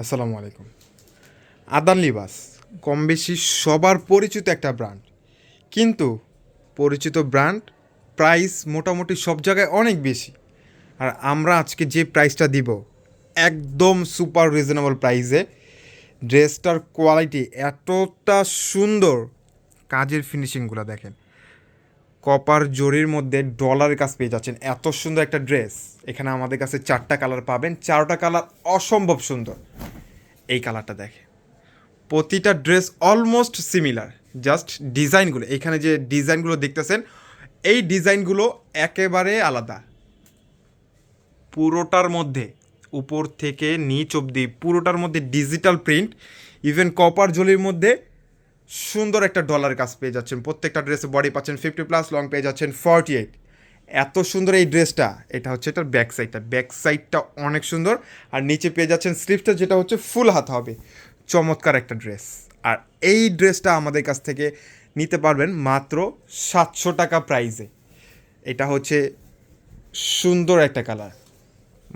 আসসালামু আলাইকুম। আদান লিবাস, কম বেশি সবার পরিচিত একটা ব্র্যান্ড। কিন্তু পরিচিত ব্র্যান্ড প্রাইস মোটামুটি সব জায়গায় অনেক বেশি। আর আমরা আজকে যে প্রাইসটা দিব, একদম সুপার রিজনেবল প্রাইসে, ড্রেসটার কোয়ালিটি এতটা সুন্দর, কাজের ফিনিশিংগুলো দেখেন। কপার জরির মধ্যে ডলারের কাজ পেয়ে যাচ্ছেন। এত সুন্দর একটা ড্রেস এখানে আমাদের কাছে চারটা কালার পাবেন। চারটা কালার অসম্ভব সুন্দর। এই কালারটা দেখে প্রতিটা ড্রেস অলমোস্ট সিমিলার জাস্ট ডিজাইনগুলো এখানে যে ডিজাইনগুলো দেখতেছেন, এই ডিজাইনগুলো একেবারে আলাদা। পুরোটার মধ্যে, উপর থেকে নিচ অবধি, পুরোটার মধ্যে ডিজিটাল প্রিন্ট ইভেন কপার জলির মধ্যে সুন্দর একটা ডলার কাজ পেয়ে যাচ্ছেন। প্রত্যেকটা ড্রেসে বডি পাচ্ছেন ফিফটি প্লাস লং পেয়ে যাচ্ছেন ফর্টি এইট এত সুন্দর এই ড্রেসটা এটা হচ্ছে এটার ব্যাক সাইডটা ব্যাক সাইডটা অনেক সুন্দর। আর নিচে পেয়ে যাচ্ছেন স্লিভটা যেটা হচ্ছে ফুল হাত হবে। চমৎকার একটা ড্রেস আর এই ড্রেসটা আমাদের কাছ থেকে নিতে পারবেন মাত্র সাতশো টাকা প্রাইজে এটা হচ্ছে সুন্দর একটা কালার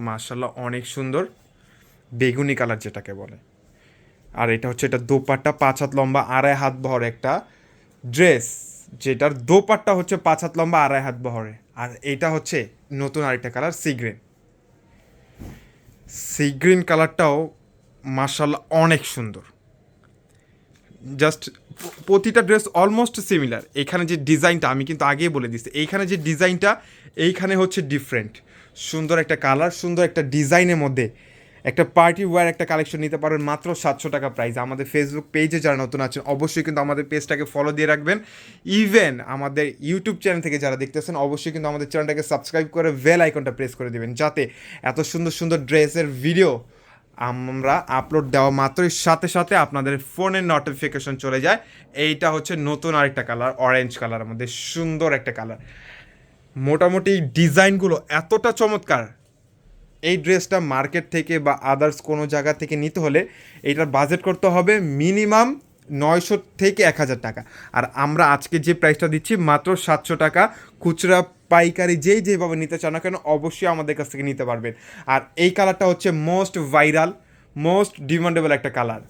মার্শাল্লাহ অনেক সুন্দর। বেগুনি কালার যেটাকে বলে। আর এটা হচ্ছে, এটা দোপাট্টা পাঁচ হাত লম্বা, আড়াই হাত বহর একটা ড্রেস, যেটার দোপাট্টা হচ্ছে পাঁচ হাত লম্বা, আড়াই হাত বহরে। আর এটা হচ্ছে নতুন আরেকটা colour sea green sea green কালারটাও মার্শাল্লাহ অনেক সুন্দর। জাস্ট প্রতিটা ড্রেস অলমোস্ট সিমিলার। এখানে যে ডিজাইনটা আমি কিন্তু আগেই বলে দিচ্ছি এইখানে যে ডিজাইনটা, এইখানে হচ্ছে ডিফারেন্ট সুন্দর একটা কালার, সুন্দর একটা ডিজাইনের মধ্যে একটা পার্টি ওয়্যার একটা কালেকশন নিতে পারবেন মাত্র সাতশো টাকা প্রাইস আমাদের ফেসবুক পেজে যারা নতুন আছেন, অবশ্যই কিন্তু আমাদের পেজটাকে ফলো দিয়ে রাখবেন। ইভেন আমাদের ইউটিউব চ্যানেল থেকে যারা দেখতেছেন, অবশ্যই কিন্তু আমাদের চ্যানেলটাকে সাবস্ক্রাইব করে বেল আইকনটা প্রেস করে দেবেন, যাতে এত সুন্দর সুন্দর ড্রেসের ভিডিও আমরা আপলোড দেওয়া মাত্রই সাথে সাথে আপনাদের ফোনের নোটিফিকেশন চলে যায়। এইটা হচ্ছে নতুন আরেকটা কালার অরেঞ্জ কালার আমাদের সুন্দর একটা কালার মোটামুটি ডিজাইনগুলো এতটা চমৎকার এই ড্রেসটা মার্কেট থেকে বা আদার্স কোনো জায়গা থেকে নিতে হলে এইটার বাজেট করতে হবে মিনিমাম নয়শো থেকে এক হাজার টাকা। আর আমরা আজকে যে প্রাইসটা দিচ্ছি মাত্র সাতশো টাকা, খুচরা পাইকারি যেই যেভাবে নিতে চান না কেন অবশ্যই আমাদের কাছ থেকে নিতে পারবেন। আর এই কালারটা হচ্ছে মোস্ট ভাইরাল মোস্ট ডিমান্ডেবল একটা কালার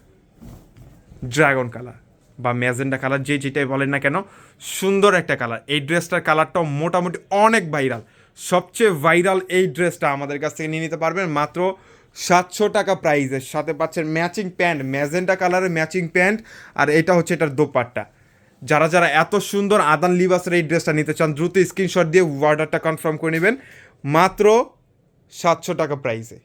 ড্রাগন কালার বা ম্যাজেন্ডা কালার যে যেটাই বলেন না কেন, সুন্দর একটা কালার এই ড্রেসটার কালারটাও মোটামুটি অনেক ভাইরাল সবচেয়ে ভাইরাল এই ড্রেসটা আমাদের কাছ থেকে নিয়ে নিতে পারবেন। মাত্র সাতশো টাকা প্রাইজের সাথে পাচ্ছেন ম্যাচিং প্যান্ট ম্যাজেন্টা কালারের ম্যাচিং প্যান্ট আর এটা হচ্ছে এটার দোপাট্টা। যারা যারা এত সুন্দর আদান লিবাসের এই ড্রেসটা নিতে চান, দ্রুত স্ক্রিনশট দিয়ে অর্ডারটা কনফার্ম করে নেবেন। মাত্র সাতশো টাকা প্রাইসে